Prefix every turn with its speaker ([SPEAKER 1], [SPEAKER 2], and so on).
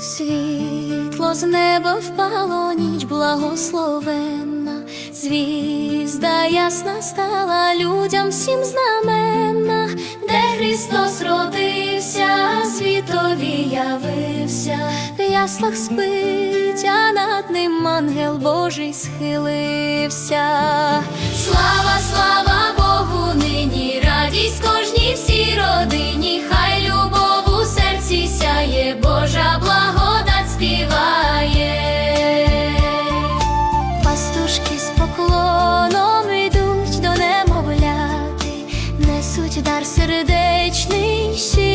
[SPEAKER 1] Світло з неба впало, ніч благословенна, звізда ясна стала людям всім знаменна, де Христос родився, світові явився, в яслах спить, а над ним ангел Божий схилився. Сердечний, святи.